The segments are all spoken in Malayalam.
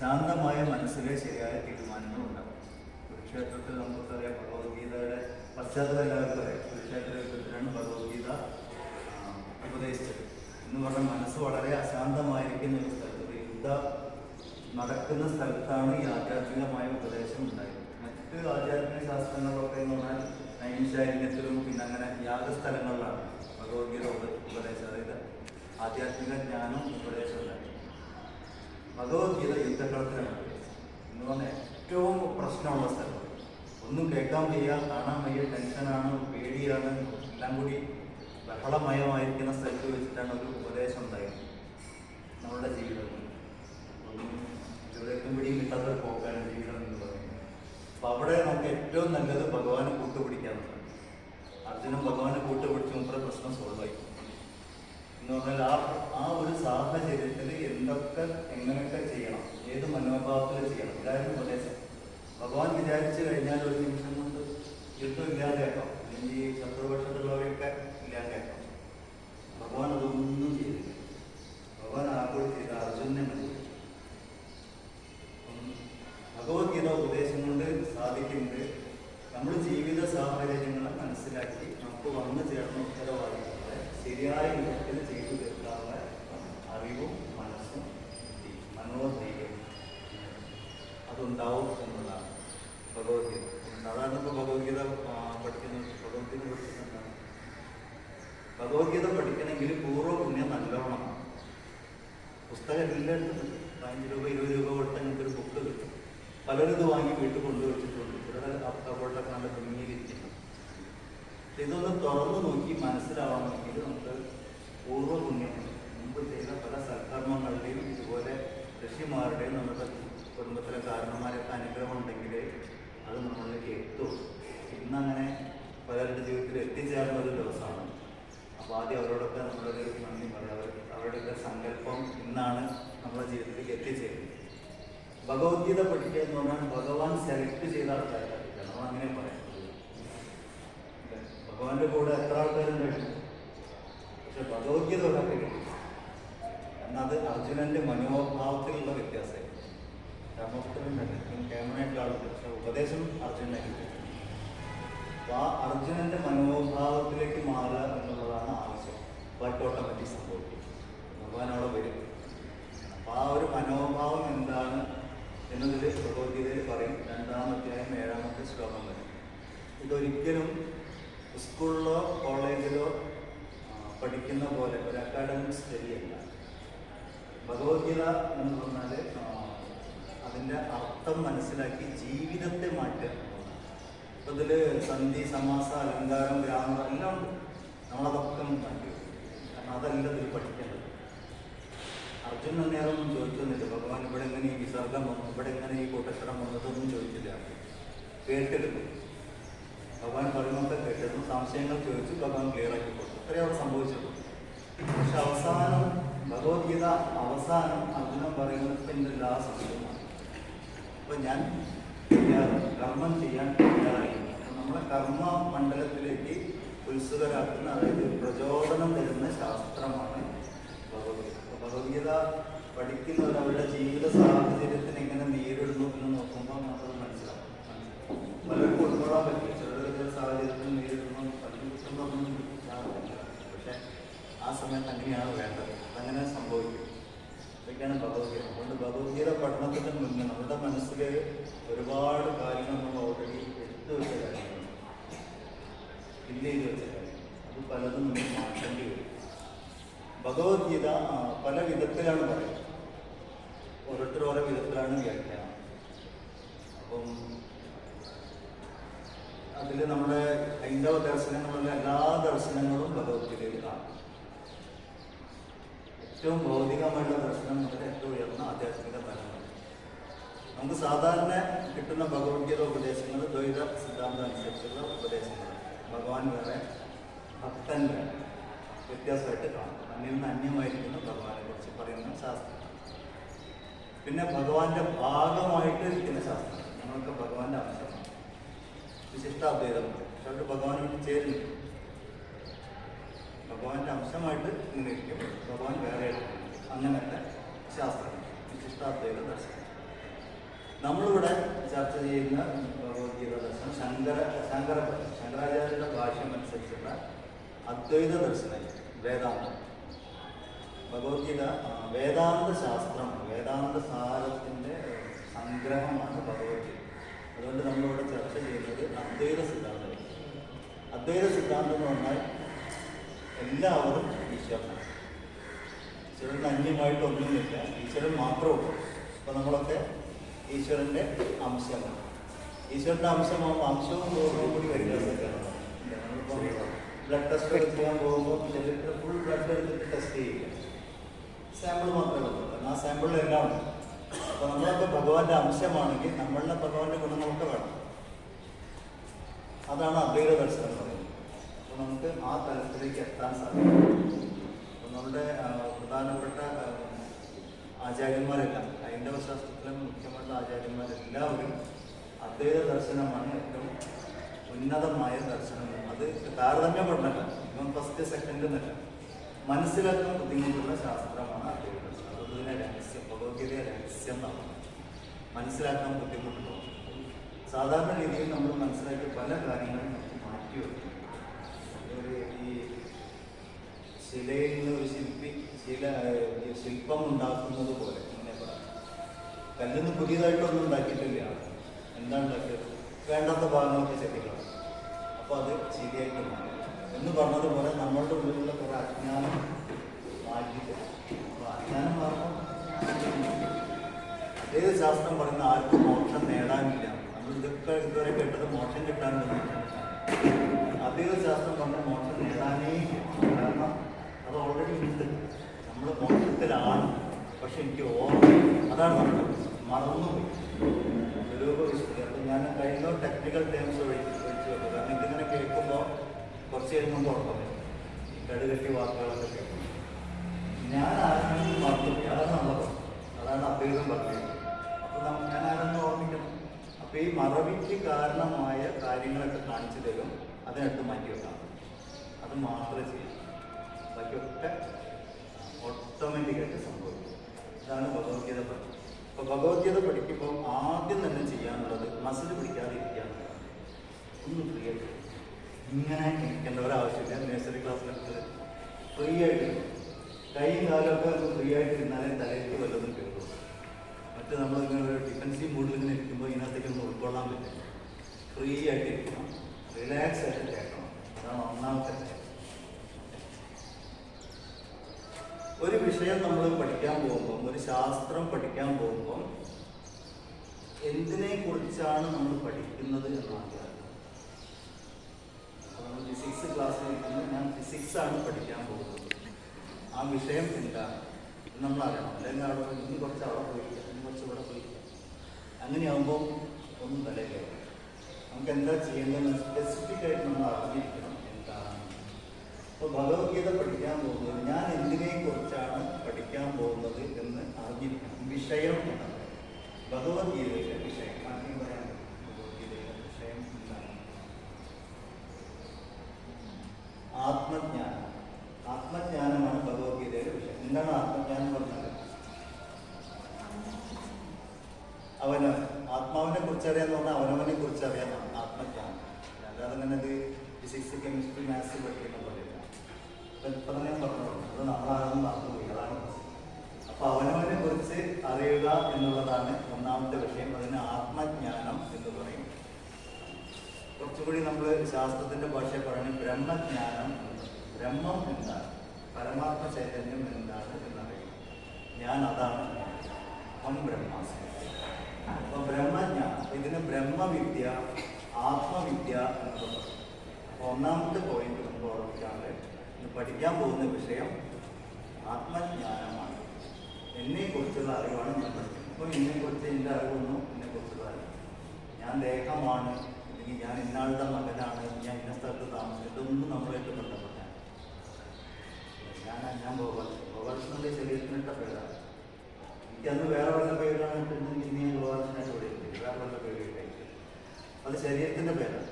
ശാന്തമായ മനസ്സിലെ ശരിയായ തീരുമാനങ്ങൾ ഉണ്ടാവും കുരുക്ഷേത്രത്തിൽ നമുക്കറിയാം ഭഗവത്ഗീതയുടെ പശ്ചാത്തലം എല്ലാവർക്കും അറിയാം. കുരുക്ഷേത്ര യുദ്ധത്തിലാണ് ഭഗവത്ഗീത ഉപദേശിച്ചത്. എന്ന് പറഞ്ഞാൽ മനസ്സ് വളരെ അശാന്തമായിരിക്കുന്ന ഒരു സ്ഥലത്ത് ഒരു യുദ്ധ നടക്കുന്ന സ്ഥലത്താണ് ഈ ആധ്യാത്മികമായ ഉപദേശം ഉണ്ടായത്. മറ്റ് ആധ്യാത്മിക ശാസ്ത്രങ്ങളിലൊക്കെ എന്ന് പറഞ്ഞാൽ നൈമിഷാരണ്യത്തിലും പിന്നെ അങ്ങനെ യാഗസ്ഥലങ്ങളിലാണ് ഭഗവത്ഗീത ഉപ- ഉപദേശം. അതായത് ആധ്യാത്മിക ജ്ഞാനം ഉപദേശം ഉണ്ടായത്. ഭഗവത്ഗീത യുദ്ധക്കളത്തിലാണ്. എന്ന് പറഞ്ഞാൽ ഏറ്റവും പ്രശ്നമുള്ള സ്ഥലം. ഒന്നും കേൾക്കാൻ വയ്യ കാണാൻ വയ്യ ടെൻഷനാണ് പേടിയാണ് എല്ലാം കൂടി ബഹളമയമായിരിക്കുന്ന സ്ഥലത്ത് വെച്ചിട്ടാണ് ഒരു ഉപദേശം ഉണ്ടായത്. നമ്മളുടെ ജീവിതത്തിൽ ഒന്നും പിടിയും കിട്ടാത്ത പോക്കാണ് ജീവിതം എന്ന് പറയുന്നത്. അപ്പൊ അവിടെ നമുക്ക് ഏറ്റവും നല്ലത് ഭഗവാനെ കൂട്ടുപിടിക്കാന്നുള്ളത് അർജുനും ഭഗവാനെ കൂട്ടുപിടിച്ച് മുമ്പ് പ്രശ്നം സോൾവ് ആയി. എന്ന് പറഞ്ഞാൽ ആ ആ ഒരു സാഹചര്യത്തിൽ എന്തൊക്കെ ഏത് ഇതായിരുന്നു ഉപദേശം. ഭഗവാൻ വിചാരിച്ചു കഴിഞ്ഞാൽ ഒരു നിമിഷം കൊണ്ട് യുദ്ധമില്ലാതെയാക്കാം അല്ലെങ്കിൽ ഈ ശത്രുപക്ഷത്തുള്ളവരെയൊക്കെ ഇല്ലാതെയാക്കാം ഭഗവാൻ അതൊന്നും ചെയ്തില്ല ഭഗവാൻ ആകോട് ചെയ്ത അർജുനെ മതി ഉം. ഭഗവത്ഗീത ഉപദേശം കൊണ്ട് സാധിക്കുന്നത് നമ്മുടെ ജീവിത സാഹചര്യങ്ങളെ മനസ്സിലാക്കി നമുക്ക് വന്നു ചേർന്ന ഉത്തരവാദിത്തങ്ങളെ ശരിയായ വിധത്തിൽ ചെയ്തു തീർക്കാനുള്ള അറിവും മനസ്സും ബുദ്ധിയും, മനോധൈര്യം അതുണ്ടാവും എന്നുള്ളതാണ് ഭഗവത്ഗീത അതാണ് ഇപ്പോൾ ഭഗവത്ഗീത ആ, പഠിക്കുന്നത് ഭഗവത്ഗീത പഠിക്കുന്നുണ്ടാണ് ഭഗവത്ഗീത പഠിക്കണമെങ്കിൽ പൂർവ പുണ്യം നല്ലോണം പുസ്തകം എല്ലായിടത്തും പതിനഞ്ച് രൂപ ഇരുപത് രൂപ കൊടുത്ത് നിങ്ങൾക്ക് ഒരു ബുക്ക് കിട്ടും പലരും വാങ്ങി വീട്ടിൽ കൊണ്ടുവച്ചിട്ടുണ്ട്. ഇവരുടെ നല്ല ഭംഗിയിലിരിക്കുന്നു പക്ഷെ ഇതൊന്ന് തുറന്നു നോക്കി മനസ്സിലാവണമെങ്കിൽ നമുക്ക് പൂർവ പുണ്യം മുമ്പ് ചെയ്ത പല സൽക്കർമ്മങ്ങളുടെയും ഇതുപോലെ ഋഷിമാരുടെയും നമ്മുടെ കുടുംബത്തിലെ കാരണന്മാരൊക്കെ അനുഗ്രഹം ഉണ്ടെങ്കിൽ അത് നമ്മളിലേക്ക് എത്തും. ഇന്നങ്ങനെ പലരുടെ ജീവിതത്തിൽ എത്തിച്ചേർന്ന ഒരു ദിവസമാണ്. അപ്പോൾ ആദ്യം അവരോടൊക്കെ നമ്മളൊരു നന്ദി പറയാം. അവരുടെയൊക്കെ സങ്കല്പം ഇന്നാണ് നമ്മുടെ ജീവിതത്തിലേക്ക് എത്തിച്ചേരുന്നത്. ഭഗവത്ഗീത പഠിക്കുക എന്ന് പറഞ്ഞാൽ ഭഗവാൻ സെലക്ട് ചെയ്ത ആൾക്കാരെ പഠിക്കുക നമ്മൾ അങ്ങനെ പറയാം? ഭഗവാന്റെ കൂടെ എത്ര ആൾക്കാരുണ്ട് പക്ഷെ ഭഗവത്ഗീത ഒരാൾക്ക് കിട്ടി എന്നത് അർജുനന്റെ മനോഭാവത്തിലുള്ള വ്യത്യാസമായിരുന്നു. ആളുണ്ട് പക്ഷെ ഉപദേശം അർജുനെ കിട്ടി അപ്പൊ ആ അർജുനന്റെ മനോഭാവത്തിലേക്ക് മാറുക എന്നുള്ളതാണ് ആവശ്യം. ബട്ട് ഓട്ടോമാറ്റിക് സംഭവിക്കും. ഭഗവാൻ അവിടെ വരും. അപ്പൊ ആ ഒരു മനോഭാവം എന്താണ്? എന്നതിൽ ഭഗവത്ഗീതയിൽ പറയും രണ്ടാം അധ്യായം ഏഴാമത്തെ ശ്ലോകം വരും. ഇതൊരിക്കലും സ്കൂളിലോ കോളേജിലോ പഠിക്കുന്ന പോലെ ഒരു അക്കാഡമിക് സ്റ്റഡി അല്ല. ഭഗവത്ഗീത എന്ന് പറഞ്ഞാൽ അതിന്റെ അർത്ഥം മനസ്സിലാക്കി ജീവിതത്തെ മാറ്റുക അപ്പം ഇതിൽ സന്ധി സമാസ അലങ്കാരം ഗ്രാമർ എല്ലാം ഉണ്ട്. നമ്മളതൊക്കെ ഉണ്ടാക്കി കാരണം അതല്ല ഇതിൽ പഠിക്കേണ്ടത്. അർജുൻ നേരമൊന്നും ചോദിക്കുന്നില്ല ഭഗവാൻ ഇവിടെ എങ്ങനെ ഈ വിസർഗം വന്നു? ഇവിടെ എങ്ങനെ ഈ കൂട്ടക്ഷരം വന്നതൊന്നും ചോദിച്ചില്ല. കേട്ടിരുന്നു. ഭഗവാൻ പറയുന്നൊക്കെ കേട്ടിരുന്നു. സംശയങ്ങൾ ചോദിച്ചു. ഭഗവാൻ ക്ലിയർ ആക്കി കൊടുത്തു. അത്രയും അവിടെ സംഭവിച്ചുള്ളൂ. പക്ഷെ അവസാനം ഭഗവത്ഗീത അവസാനം അർജുനൻ പറയുന്നത് പിന്നെ സംശയമാണ് അപ്പൊ ഞാൻ കർമ്മം ചെയ്യാൻ തയ്യാറായിരുന്നു നമ്മളെ കർമ്മ മണ്ഡലത്തിലേക്ക് ഉത്സുകരാക്കുന്ന അതായത് പ്രചോദനം തരുന്ന ശാസ്ത്രമാണ് ഭഗവത്ഗീത. ഭഗവത്ഗീത പഠിക്കുന്നവർ അവരുടെ ജീവിത സാഹചര്യത്തിന് എങ്ങനെ നേരിടുന്നു എന്ന് നോക്കുമ്പോൾ നമുക്കത് മനസ്സിലാവും. പലർക്കും ഉൾക്കൊള്ളാൻ പറ്റും. ചില സാഹചര്യത്തിൽ നേരിടുന്നു പലരും കുറ്റമൊന്നും പക്ഷെ ആ സമയത്ത് അങ്ങനെയാണ് വേണ്ടത്. അതങ്ങനെ സംഭവിക്കും. ഇതൊക്കെയാണ് ഭഗവത്ഗീത. അതുകൊണ്ട് ഭഗവത്ഗീത പഠനത്തിന് മുന്നേ നമ്മുടെ മനസ്സിൽ ഒരുപാട് കാര്യങ്ങൾ നമ്മൾ ഓൾറെഡി എടുത്തു വെച്ച കാര്യങ്ങളുണ്ട് ഫില്ല് ചെയ്ത് വെച്ച കാര്യങ്ങൾ. അത് പലതും നമ്മൾ മാറ്റേണ്ടി വരും. ഭഗവത്ഗീത പല വിധത്തിലാണ് പറയുന്നത്. ഓരോരുത്തർ ഓരോ വിധത്തിലാണ് വ്യാഖ്യാനം. അപ്പം അതിൽ നമ്മുടെ ഹൈന്ദവ ദർശനങ്ങളുള്ള എല്ലാ ദർശനങ്ങളും ഭഗവത്ഗീതയിൽ കാണും. ഏറ്റവും ഭൗതികമായിട്ടുള്ള ദർശനം മുതൽ ഏറ്റവും ഉയർന്ന ആധ്യാത്മിക തലമാണ് നമുക്ക് സാധാരണ കിട്ടുന്ന ഭഗവത്ഗീത ഉപദേശങ്ങൾ ദ്വൈത സിദ്ധാന്തം അനുസരിച്ചുള്ള ഉപദേശങ്ങൾ ഭഗവാൻ വേറെ ഭക്തൻ വേറെ വ്യത്യാസമായിട്ട് കാണും. നിന്ന് അന്യമായിരിക്കുന്ന ഭഗവാനെ കുറിച്ച് പറയുന്ന ശാസ്ത്രം. പിന്നെ ഭഗവാന്റെ ഭാഗമായിട്ട് ഇരിക്കുന്ന ശാസ്ത്രം. നമ്മളൊക്കെ ഭഗവാന്റെ അംശമാണ് വിശിഷ്ടാദ്വൈതം. പക്ഷെ അവർ ഭഗവാനോട് ചേരുന്നു ഭഗവാന്റെ അംശമായിട്ട് ഇങ്ങനെ ഇരിക്കും. ഭഗവാൻ വേറെ അങ്ങനത്തെ ശാസ്ത്രം. വിശിഷ്ടാദ്വൈത ദർശനം. നമ്മളിവിടെ ചർച്ച ചെയ്യുന്ന ഭഗവത്ഗീത ദർശനം ശങ്കര ശങ്കര ശങ്കരാചാര്യരുടെ ഭാഷ്യം അനുസരിച്ചുള്ള അദ്വൈത ദർശനം. വേദാന്തം. ഭഗവത്ഗീത വേദാന്ത ശാസ്ത്രമാണ് വേദാന്ത സാരത്തിന്റെ സംഗ്രഹമാണ് ഭഗവത്ഗീത. അതുകൊണ്ട് നമ്മളിവിടെ ചർച്ച ചെയ്യുന്നത് അദ്വൈത സിദ്ധാന്തം അദ്വൈത സിദ്ധാന്തം എന്ന് പറഞ്ഞാൽ എല്ലാവരും ഈശ്വരനാണ്. ഈശ്വരന് അന്യമായിട്ടൊന്നുമില്ല ഈശ്വരൻ മാത്രമുള്ളൂ അപ്പം നമ്മളൊക്കെ ഈശ്വരന്റെ അംശമാണ് ഈശ്വരന്റെ അംശമാകുമ്പോൾ അംശവും പൂർണവും കൂടി വ്യത്യാസമൊക്കെയാണ് ബ്ലഡ് ടെസ്റ്റ് ചെയ്യാൻ പോകുമ്പോൾ ഫുൾ ബ്ലഡ് എടുത്തിട്ട് ടെസ്റ്റ് ചെയ്യില്ല. സാമ്പിൾ മാത്രമേ ഉള്ളൂ. ആ സാമ്പിളിൽ എല്ലാം ഉണ്ട്. അപ്പോൾ നമ്മളൊക്കെ ഭഗവാന്റെ അംശമാണെങ്കിൽ നമ്മളുടെ ഭഗവാന്റെ ഗുണം നമുക്ക് വേണം. അതാണ് അദ്വൈത ദർശനം പറയുന്നത്. അപ്പോൾ നമുക്ക് ആ തലത്തിലേക്ക് എത്താൻ സാധിക്കും. ആ, പ്രധാനപ്പെട്ട ആചാര്യന്മാരെല്ലാം ഹൈന്ദവ ശാസ്ത്രത്തിലെ മുഖ്യമായിട്ടുള്ള ആചാര്യന്മാരെല്ലാവരും അദ്വൈത ദർശനമാണ് ഏറ്റവും ഉന്നതമായ ദർശനം. അത് താരതമ്യം കൊണ്ടല്ല ഇവൻ ഫസ്റ്റ് സെക്കൻഡ് എന്നല്ല. മനസ്സിലാക്കാൻ ബുദ്ധിമുട്ടുള്ള ശാസ്ത്രമാണ് ഇതിനെ രഹസ്യം ഭഗവത്ഗീതയെ രഹസ്യം എന്നാണ്. മനസ്സിലാക്കാൻ ബുദ്ധിമുട്ടുള്ള സാധാരണ രീതിയിൽ നമ്മൾ മനസ്സിലാക്കിയ പല കാര്യങ്ങളും മാറ്റി വയ്ക്കും ഈ ശിലയിൽ നിന്ന് ഒരു ശില്പി ശില ശില്പം ഉണ്ടാക്കുന്നത് പോലെ ഇങ്ങനെ പറയാം. കല്ലിൽ നിന്ന് പുതിയതായിട്ടൊന്നും ഉണ്ടാക്കിയിട്ടില്ല. എന്താ ഉണ്ടാക്കിയത്? വേണ്ടാത്ത ഭാഗങ്ങളൊക്കെ ചെടികളാണ് അപ്പോൾ അത് ശരിയായിട്ട് മാറി. എന്ന് പറഞ്ഞതുപോലെ നമ്മളുടെ ഉള്ളിലുള്ള അജ്ഞാനം മാറ്റിയിട്ട് അജ്ഞാനം മാറുമ്പോൾ ഏത് ശാസ്ത്രം പറയുന്ന ആർക്കും മോക്ഷം നേടാനില്ല. നമ്മൾ ഇതൊക്കെ ഇതുവരെ കേട്ടത് മോക്ഷം കിട്ടാനുണ്ടെന്ന് അതേത് ശാസ്ത്രം പറഞ്ഞ മോക്ഷം നേടാനേ കാരണം അത് ഓൾറെഡി ഉണ്ട്. നമ്മൾ മോക്ഷത്തിലാണ്. പക്ഷെ എനിക്ക് ഓർമ്മ അതാണ് നമ്മൾ മറന്നുപോയി. സ്വരൂപ അപ്പം ഞാൻ കഴിഞ്ഞ ടെക്നിക്കൽ ടേംസ് ഒഴിച്ച് വെക്കും കാരണം ഇതിങ്ങനെ കേൾക്കുമ്പോൾ കുറച്ച് കഴിയുമ്പോൾ ഓർമ്മ കടുകട്ടി കേൾക്കും ഞാൻ ആരെങ്കിലും മറന്നു അതാണ് നമ്മൾ അതാണ് അദ്ദേഹം പറഞ്ഞത്. അപ്പോൾ ഞാൻ ആരെങ്കിലും ഓർമ്മിക്കണം അപ്പോൾ ഈ മറവിക്ക് കാരണമായ കാര്യങ്ങളൊക്കെ കാണിച്ചു തരും അതിനടുത്ത് മാറ്റി വെക്കാം അത് മാത്രമേ ചെയ്യാം ബാക്കിയൊക്കെ ഓട്ടോമാറ്റിക്കായിട്ട് സംഭവിക്കും. ഇതാണ് ഭഗവത്ഗീത പഠിക്കുന്നത് അപ്പോൾ ഭഗവത്ഗീത പഠിക്കുമ്പോൾ ആദ്യം തന്നെ ചെയ്യാനുള്ളത് മസിൽ പിടിക്കാതെ ഇരിക്കുക. ഒന്ന് ആയിട്ട് ഇങ്ങനെ ഇരിക്കേണ്ട ഒരാവശ്യമില്ല. നഴ്സറി ക്ലാസ്സിലൊക്കെ ഫ്രീ ആയിട്ട് കൈയും കാലൊക്കെ ഫ്രീ ആയിട്ട് ഇരുന്നാലേ തലയിലേക്ക് വല്ലതും കിട്ടും. മറ്റ് നമ്മൾ ഇങ്ങനെ ഡിഫൻസീവ് മൂഡിൽ ഇങ്ങനെ ഇരിക്കുമ്പോൾ ഇതിനകത്തേക്ക് ഒന്ന് ഉൾക്കൊള്ളാൻ പറ്റില്ല. ഫ്രീ ആയിട്ട് ഇരിക്കണം. റിലാക്സ് ആയിട്ട് കേൾക്കണം. അതാണ് ഒന്നാമത്തെ ഒരു വിഷയം നമ്മൾ പഠിക്കാൻ പോകുമ്പം ഒരു ശാസ്ത്രം പഠിക്കാൻ പോകുമ്പം എന്തിനെ കുറിച്ചാണ് നമ്മൾ പഠിക്കുന്നത് എന്നാണ് ഫിസിക്സ് ക്ലാസ്സിൽ ഞാൻ ഫിസിക്സ് ആണ് പഠിക്കാൻ പോകുന്നത്. ആ വിഷയം എന്ന് നമ്മൾ അല്ലെങ്കിൽ അവിടെ ഇന്ന് കുറച്ച് അവിടെ പോയിരിക്കുക ഇന്ന് കുറച്ച് ഇവിടെ പോയിരിക്കുക അങ്ങനെയാകുമ്പോൾ ഒന്നും തലയില്ല. നമുക്ക് എന്താ ചെയ്യേണ്ടതെന്ന് സ്പെസിഫിക് ആയിട്ട് നമ്മൾ അറിഞ്ഞിരിക്കണം എന്താണ്. അപ്പോൾ ഭഗവത്ഗീത പഠിക്കാൻ പോകുന്നത് ഞാൻ എന്തിനെ കുറിച്ചാണ് പഠിക്കാൻ പോകുന്നത് എന്ന് അറിഞ്ഞിരിക്കണം. വിഷയം എന്നാണ് ഭഗവത്ഗീതയിലെ വിഷയം ആദ്യം പറയാൻ ഭഗവത്ഗീതയിലെ വിഷയം എന്താണ് ആത്മജ്ഞാനം ആത്മജ്ഞാനമാണ് ഭഗവത്ഗീതയിലെ വിഷയം എന്താണ് ആത്മജ്ഞാനം പറഞ്ഞത് അവന് ആത്മാവിനെ കുറിച്ച് അറിയാന്ന് പറഞ്ഞാൽ അവനവനെ കുറിച്ച് അറിയാന്നാണ് ആത്മജ്ഞാനം അല്ലാതെ അങ്ങനെ ഇത് ഫിസിക്സ് കെമിസ്ട്രി മാത്സ് പഠിക്കുന്ന പോലെയല്ല അപ്പൊ ഇപ്പൊ തന്നെ ഞാൻ പറഞ്ഞു നമ്മളാണെന്ന് മറന്നുപോയി അതാണ്. അപ്പൊ അവനവനെ കുറിച്ച് അറിയുക എന്നുള്ളതാണ് ഒന്നാമത്തെ വിഷയം. അതിന് ആത്മജ്ഞാനം എന്ന് പറയും. കുറച്ചുകൂടി നമ്മൾ ശാസ്ത്രത്തിന്റെ ഭാഷയിൽ പറയുന്നത് ബ്രഹ്മജ്ഞാനം ബ്രഹ്മം എന്താണ്? പരമാത്മ ചൈതന്യം എന്താണ് എന്നറിയും ഞാൻ അതാണ്. അപ്പൊ ബ്രഹ്മജ്ഞാനം. ഇതിന് ബ്രഹ്മവിദ്യ ആത്മവിദ്യ എന്ന് പറയും. ഒന്നാമത്തെ പോയിന്റ് നമുക്ക് ഓർമ്മിക്കാണ്ട് പഠിക്കാൻ പോകുന്ന വിഷയം ആത്മജ്ഞാനമാണ്. എന്നെ കുറിച്ചുള്ള അറിവാണ് ഞാൻ പഠിക്കുന്നത്. അപ്പോൾ എന്നെ കുറിച്ച് എന്റെ അറിവൊന്നും എന്നെ കുറിച്ചുള്ള അറിവ് ഞാൻ ദേഹമാണ് അല്ലെങ്കിൽ ഞാൻ ഇന്നാളുടെ മകനാണ് ഞാൻ ഇന്ന സ്ഥലത്ത് താമസിക്കും ഇതൊന്നും നമ്മളായിട്ട് ബന്ധപ്പെട്ട ഞാൻ ഞാൻ ഗോപാൽ ഗോപാലകൃഷ്ണന്റെ ശരീരത്തിനിട്ട പേരാണ് എനിക്കന്ന് വേറെ വല്ല പേരാണ് ഇട്ടിട്ടുണ്ടെങ്കിൽ ഇനി ഗോപാലകൃഷ്ണനായിട്ട് ഇവിടെ ഇരിക്കില്ല. വേറെ വല്ല പേര് അത് ശരീരത്തിന്റെ പേരാണ്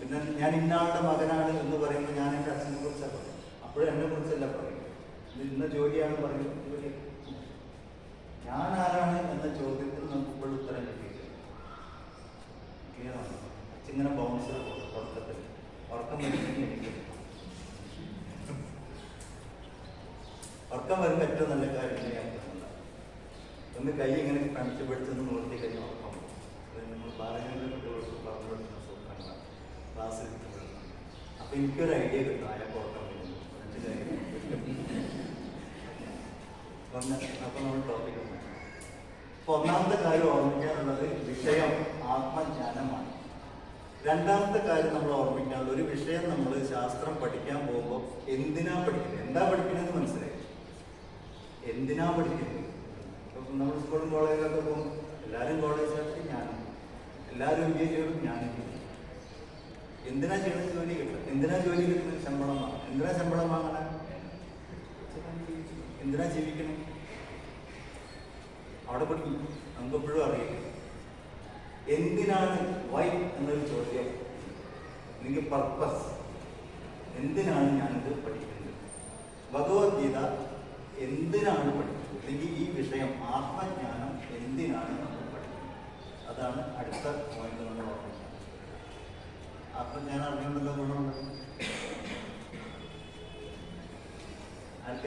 പിന്നെ ഞാൻ ഇന്നാളുടെ മകനാണ് എന്ന് പറയുമ്പോൾ ഞാൻ എന്റെ അച്ഛനെ കുറിച്ചാണ് പറയും അപ്പോഴും എന്നെ കുറിച്ചല്ല പറയും ഇന്ന ജോലിയാണ് പറയുന്നത്. ജോലി. ഞാൻ ആരാണ് എന്ന ചോദ്യത്തിൽ നമുക്ക് ഇപ്പോൾ ഉത്തരം ലഭിക്കും ക്ലിയറാണ്? ഇങ്ങനെ ബൗൺസ് തുടക്കത്തിൽ. ഉറക്കം വരുന്നെങ്കിൽ എനിക്ക് ഉറക്കം വരുമ്പോൾ ഏറ്റവും നല്ല കാര്യം ഞാൻ പറയുന്നത് ഒന്ന് കൈ ഇങ്ങനെ കണിച്ച് പിടിച്ചൊന്ന് നിർത്തി കഴിഞ്ഞാൽ ഉറക്കം നമ്മൾ ബാലങ്ങളുടെ കുട്ടികൾക്ക് പറഞ്ഞു കൊടുക്കുന്ന സുഖമാണ് ക്ലാസ്സിൽ കിട്ടുന്നത് അപ്പം എനിക്കൊരു ഐഡിയ കിട്ടും. അയാൾക്ക് ഉറക്കം വരുന്നു. മനസ്സിലായി? കാര്യം അപ്പോൾ നമ്മൾ ടോപ്പിക്ക് അപ്പോൾ ഒന്നാമത്തെ കാര്യം ഓർമ്മിക്കാനുള്ളത് വിഷയം ആത്മജ്ഞാനമാണ്. രണ്ടാമത്തെ കാര്യം നമ്മൾ ഓർമ്മിക്കാനുള്ളത് ഒരു വിഷയം നമ്മൾ ശാസ്ത്രം പഠിക്കാൻ പോകുമ്പോൾ എന്തിനാ പഠിക്കുന്നത്? എന്താ പഠിക്കുന്നത് മനസ്സിലായി. എന്തിനാ പഠിക്കുന്നത്? നമ്മൾ സ്കൂളും കോളേജിലൊക്കെ പോകും. എല്ലാവരും കോളേജിലൊക്കെ ഞാനും എല്ലാവരും എം ബി എ ചെയ്യണം ഞാനും എന്തിനാ ചെയ്യണം ജോലി കിട്ടും എന്തിനാ ജോലി കിട്ടുന്നത്? ശമ്പളം വാങ്ങണം. എന്തിനാ ശമ്പളം വാങ്ങണം? എന്തിനാ ജീവിക്കണം? അവിടെ പഠിക്കും നമുക്ക് എപ്പോഴും അറിയാം. എന്തിനാണ് വൈ എന്നൊരു ചോദ്യം? അല്ലെങ്കിൽ പർപ്പസ് എന്തിനാണ് ഞാനിത് പഠിക്കുന്നത്? ഭഗവത്ഗീത എന്തിനാണ് പഠിക്കുന്നത്? അല്ലെങ്കിൽ ഈ വിഷയം ആത്മജ്ഞാനം എന്തിനാണ് നമ്മൾ പഠിക്കുന്നത്? അതാണ് അടുത്ത പോയിന്റ് നമ്മൾ ഓർമ്മിക്കുന്നത് ആത്മജ്ഞാനം അറിഞ്ഞുകൊണ്ടുള്ള ഗുണമുണ്ട് അടുത്ത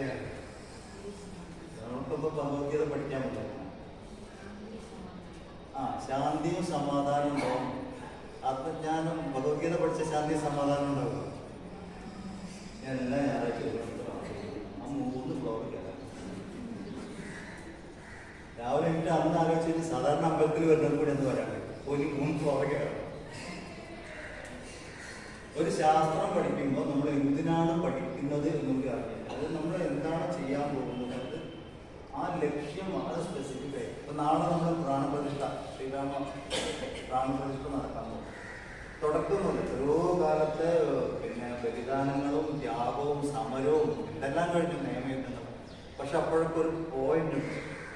നമുക്കൊന്ന് ഭഗവത്ഗീത പഠിക്കാൻ പറ്റും ആ ശാന്തിയും സമാധാനവും ഉണ്ടാവും. ആത്മജ്ഞാനം ഭഗവത്ഗീത പഠിച്ച ശാന്തി സമാധാനം ഉണ്ടാവും എല്ലാ ഞായറാഴ്ച ആ മൂന്ന് ബ്ലോക്ക് രാവിലെ എനിക്ക് അന്ന് ആലോചിച്ചിട്ട് സാധാരണ അമ്പലത്തിൽ വരുന്നത് കൂടി എന്ന് പറയാൻ ഒരു മൂന്ന് ഫ്ലോർ കയറാം ഒരു ശാസ്ത്രം പഠിക്കുമ്പോൾ നമ്മൾ എന്തിനാണ് പഠിക്കുന്നത് എന്നൊക്കെ അറിയാം അത് നമ്മൾ എന്താണ് ചെയ്യാൻ പോകുന്നത്? ആ ലക്ഷ്യം വളരെ സ്പെസിഫിക് ആയി. ഇപ്പൊ നാളെ നമ്മൾ പ്രാണപ്രതിഷ്ഠ ശ്രീരാമ പ്രാണപ്രതിഷ്ഠ നടക്കാൻ പോകും തുടക്കം മുതൽ ഓരോ കാലത്തെ പിന്നെ ബലിദാനങ്ങളും ത്യാഗവും സമരവും ഇതെല്ലാം കഴിഞ്ഞു നിയമയുദ്ധങ്ങളും പക്ഷെ അപ്പോഴൊക്കെ ഒരു പോയിന്റ് ഉണ്ട്.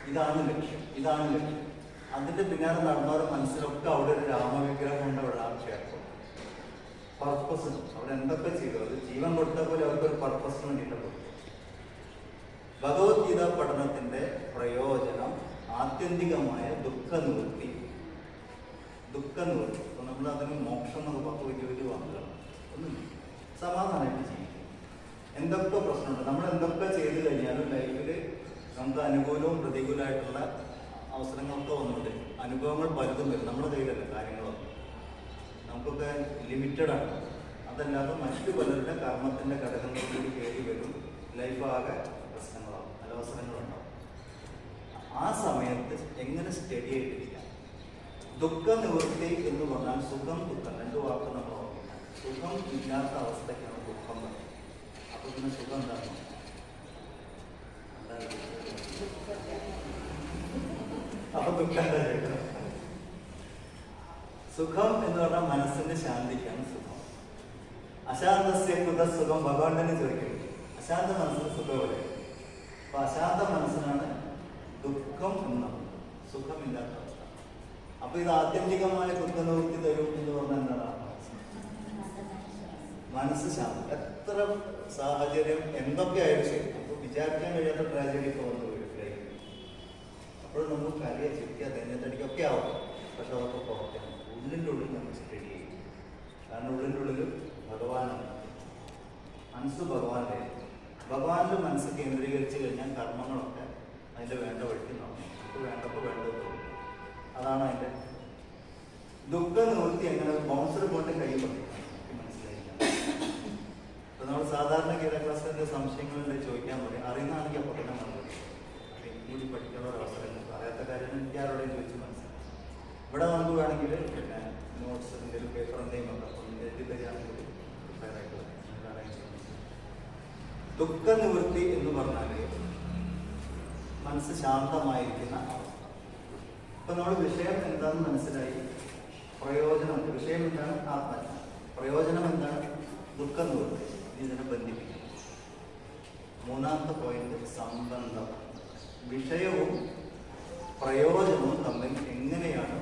ഇതാണ് ലക്ഷ്യം ഇതാണ് ലക്ഷ്യം. അതിന്റെ പിന്നാലെ നടന്നവരുടെ മനസ്സിലൊക്കെ അവിടെ ഒരു രാമവിഗ്രഹം കൊണ്ട് അവിടെ ആക്ഷേപം പർപ്പസ് അവിടെ എന്തൊക്കെ ചെയ്തു? അത് ജീവൻ കൊടുത്ത പോലെ അവർക്ക് ഒരു പർപ്പസിന് വേണ്ടിയിട്ട് ഭഗവത്ഗീത പഠനത്തിന്റെ പ്രയോജനം ആത്യന്തികമായ ദുഃഖനിവൃത്തി. ദുഃഖനിവൃത്തി. ദുഃഖ നിവൃത്തി അപ്പൊ നമ്മൾ അതിന് മോക്ഷം എന്നൊക്കെ പത്ത് വലിയ വലിയ വാക്കുകളാണ്. ഒന്നും സമാധാനമായിട്ട് ജീവിക്കും എന്തൊക്കെ പ്രശ്നമുണ്ട്? നമ്മൾ എന്തൊക്കെ ചെയ്തു കഴിഞ്ഞാലും ലൈഫിൽ നമുക്ക് അനുകൂലവും പ്രതികൂലമായിട്ടുള്ള അവസരങ്ങളൊക്കെ വന്നുണ്ട് അനുഭവങ്ങൾ പലതും വരും. നമ്മുടെ കയ്യിലല്ല കാര്യങ്ങളൊന്നും നമുക്കൊക്കെ ലിമിറ്റഡാണ് അതല്ലാതെ മറ്റു പലരുടെ കർമ്മത്തിന്റെ ഘടകങ്ങൾ കൂടി കയറി വരും. ലൈഫ് അലവസരങ്ങളുണ്ടാവും ആ സമയത്ത് എങ്ങനെ സ്റ്റഡി ആയിട്ടില്ല ദുഃഖ നിവൃത്തി എന്ന് പറഞ്ഞാൽ സുഖം ദുഃഖം രണ്ടു വാക്ക് നമ്മൾ സുഖം ഇല്ലാത്ത അവസ്ഥയ്ക്കാണ് ദുഃഖം പറയുന്നത്. അപ്പൊ പിന്നെ സുഖം എന്താണ് അപ്പൊ ദുഃഖം സുഖം എന്ന് പറഞ്ഞാൽ മനസ്സിന്റെ ശാന്തിക്കാണ് സുഖം. അശാന്തസ്യ സുഖം ഭഗവാൻ തന്നെ ചോദിക്കുന്നത് അശാന്ത മനസ്സിന് സുഖമില്ല അപ്പൊ അശാന്ത മനസ്സിനാണ് ദുഃഖം എന്നാണ് സുഖമില്ലാത്ത അവസ്ഥ. അപ്പൊ ഇത് ആത്യന്തികമായ ദുഃഖ നിവൃത്തി തരും എന്ന് പറഞ്ഞാൽ എന്താണ്? മനസ്സ് ശാന്തം. എത്ര സാഹചര്യം എന്തൊക്കെയായാലും ശരി. അപ്പൊ വിചാരിക്കാൻ കഴിയാത്ത ട്രാജഡി ഒക്കെ വന്നു വരും അപ്പോഴും നമുക്ക് കരയ ചിരിക്കുക തെഞ്ഞത്തടിക്കൊക്കെ ആവും. പക്ഷെ അതൊക്കെ പുറത്തെ ഉള്ളിന്റെ ഉള്ളിൽ നമ്മൾ സ്റ്റഡി ചെയ്യും. കാരണം ഉള്ളിന്റെ ഉള്ളിൽ ഭഗവാനാണ്. മനസ്സ് ഭഗവാന്റെ ഭഗവാന്റെ മനസ്സ് കേന്ദ്രീകരിച്ച് കഴിഞ്ഞാൽ കർമ്മങ്ങളൊക്കെ അതിന്റെ വേണ്ട വഴിക്ക് നടന്നു വേണ്ടപ്പോൾ വേണ്ടത് അതാണ് അതിന്റെ ദുഃഖ നിവൃത്തി എങ്ങനെ ബൗൺസർ കൊണ്ട് കൈ മനസ്സിലായില്ല. അപ്പൊ നമ്മൾ സാധാരണ ഗീത ക്ലാസ്സിന്റെ സംശയങ്ങളുണ്ട് ചോദിക്കാൻ പറയും. അറിയുന്നതാണെങ്കിൽ അപ്പോൾ തന്നെ മറുപടി കൂടി പഠിക്കാനുള്ള ഒരു അവസരം അറിയാത്ത കാര്യം എനിക്ക് ആരോടെയും ചോദിച്ച് മനസ്സിലാക്കും ഇവിടെ നമുക്ക് വേണമെങ്കിൽ പിന്നെ നോട്ട്സ് എന്തെങ്കിലും പേപ്പർ എന്തെങ്കിലും ഒക്കെ അപ്പം എഴുതി തരികയാണെങ്കിൽ പ്രിപ്പയർ ആയിട്ട്. നമുക്ക് ചെയ്യാം. ദുഃഖ നിവൃത്തി എന്ന് പറഞ്ഞാൽ മനസ്സ് ശാന്തമായിരിക്കുന്ന അവസ്ഥ. അപ്പൊ നമ്മൾ വിഷയം എന്താണെന്ന് മനസ്സിലായി? പ്രയോജനം വിഷയം എന്താണ്? ആത്മജ്ഞാനം പ്രയോജനം എന്താണ്? ദുഃഖ നിവൃത്തി ഇതിനെ ബന്ധിപ്പിക്കും. മൂന്നാമത്തെ പോയിന്റ് സംബന്ധം. വിഷയവും പ്രയോജനവും തമ്മിൽ എങ്ങനെയാണ്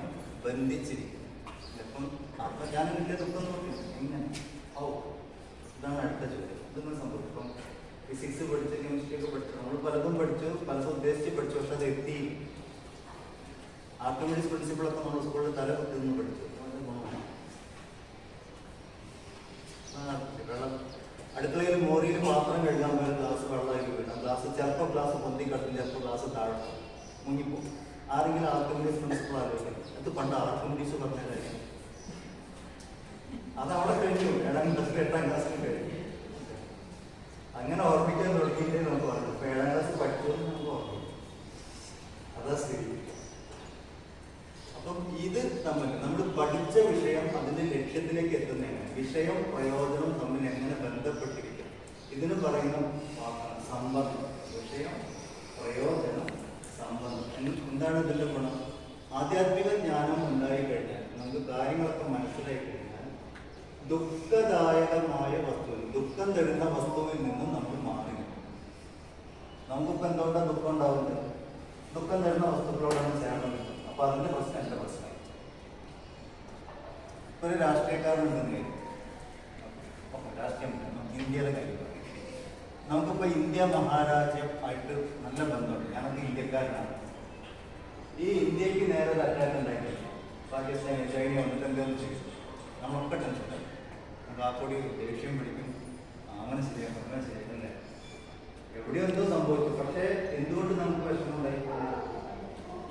ബന്ധിച്ചിരിക്കുന്നത്? ഇപ്പം ആത്മജ്ഞാനം കിട്ടിയ ദുഃഖം നോക്കി. എങ്ങനെ? ഓ ഇതാണ് അടുത്ത ചോദ്യം. ഇതൊന്നും സംഭവിക്കും? ഇപ്പം ഫിസിക്സ് പഠിച്ച് കെമിസ്ട്രി ഒക്കെ പഠിച്ചു നമ്മൾ പലതും പഠിച്ചു പലതും ഉദ്ദേശിച്ച് പഠിച്ചു പക്ഷെ അത് എത്തി. ആർക്കിമിഡീസ് പ്രിൻസിപ്പിളൊക്കെ നമ്മൾ സ്കൂളിൽ തല കുത്തി നിന്ന് പഠിച്ചു അടുക്കളയിൽ മോറിയിൽ പാത്രം കഴുകാൻ വേറെ ഗ്ലാസ് വെള്ളമായിട്ട് വീണം ഗ്ലാസ് ചിലപ്പോൾ ഗ്ലാസ് പൊന്തി കട്ടും ചിലപ്പോൾ ഗ്ലാസ് താഴെ മുങ്ങിപ്പോകും ആരെങ്കിലും ആർക്കിമിഡീസ് പ്രിൻസിപ്പിൾ ആലോചിക്കും അത് പണ്ട് ആർക്കിമിഡീസ് പറഞ്ഞ കാര്യം അത് അവിടെ കഴിഞ്ഞു. ഏഴാം ക്ലാസ്സിൽ എട്ടാം ക്ലാസ്സിൽ കഴിഞ്ഞു. അങ്ങനെ ഓർമ്മിക്കാൻ തുടങ്ങിയിട്ടേ നമുക്ക് പറഞ്ഞു അപ്പൊ ഏഴാം ക്ലാസ് പഠിക്കുമെന്ന് നമുക്ക് ഓർമ്മ അതാ സ്ഥിതി. അപ്പം ഇത് തമ്മിൽ നമ്മൾ പഠിച്ച വിഷയം അതിന്റെ ലക്ഷ്യത്തിലേക്ക് എത്തുന്നതിന് വിഷയം പ്രയോജനം തമ്മിൽ എങ്ങനെ ബന്ധപ്പെട്ടിരിക്കും? ഇതിന് പറയുന്ന വാക്കാണ് സംബന്ധം വിഷയം പ്രയോജനം സംബന്ധം എന്താണ് ഇതിന്റെ ഗുണം? ആധ്യാത്മിക ജ്ഞാനം ഉണ്ടായി കഴിഞ്ഞാൽ നമുക്ക് കാര്യങ്ങളൊക്കെ മനസ്സിലായി കഴിഞ്ഞാൽ ദുഃഖദായകമായ വസ്തുവിൽ ദുഃഖം തരുന്ന വസ്തുവിൽ നിന്നും നമ്മൾ മാറി. നമുക്കിപ്പോൾ എന്തുകൊണ്ടാണ് ദുഃഖം ഉണ്ടാവുന്നത്? ദുഃഖം തരുന്ന വസ്തുക്കളോടാണ് ചേർന്ന് അപ്പൊ അതിന്റെ പ്രശ്നം എന്റെ പ്രശ്നമായി. ഒരു രാഷ്ട്രീയക്കാരനുണ്ടെന്ന് രാഷ്ട്രീയം വേണം. ഇന്ത്യയിലെ കാര്യം. നമുക്കിപ്പോ ഇന്ത്യ മഹാരാജ്യം ആയിട്ട് നല്ല ബന്ധമുണ്ട്. ഞാനൊക്കെ ഇന്ത്യക്കാരനാണ്. ഈ ഇന്ത്യയ്ക്ക് നേരെ ഒരു അറ്റാക്ക് ഉണ്ടായിട്ടില്ല. പാകിസ്ഥാൻ ചൈന വന്നിട്ട് എന്തെങ്കിലും ചെയ്തു നമ്മളൊക്കെ ടെൻഷനായി ആ കൂടി ദേഷ്യം പിടിക്കും. അങ്ങനെ ശരിയാക്കും അങ്ങനെ ശരിയല്ലേ എവിടെയോ എന്തോ സംഭവിച്ചു. പക്ഷേ എന്തുകൊണ്ട് നമുക്ക് പ്രശ്നമുണ്ടായി?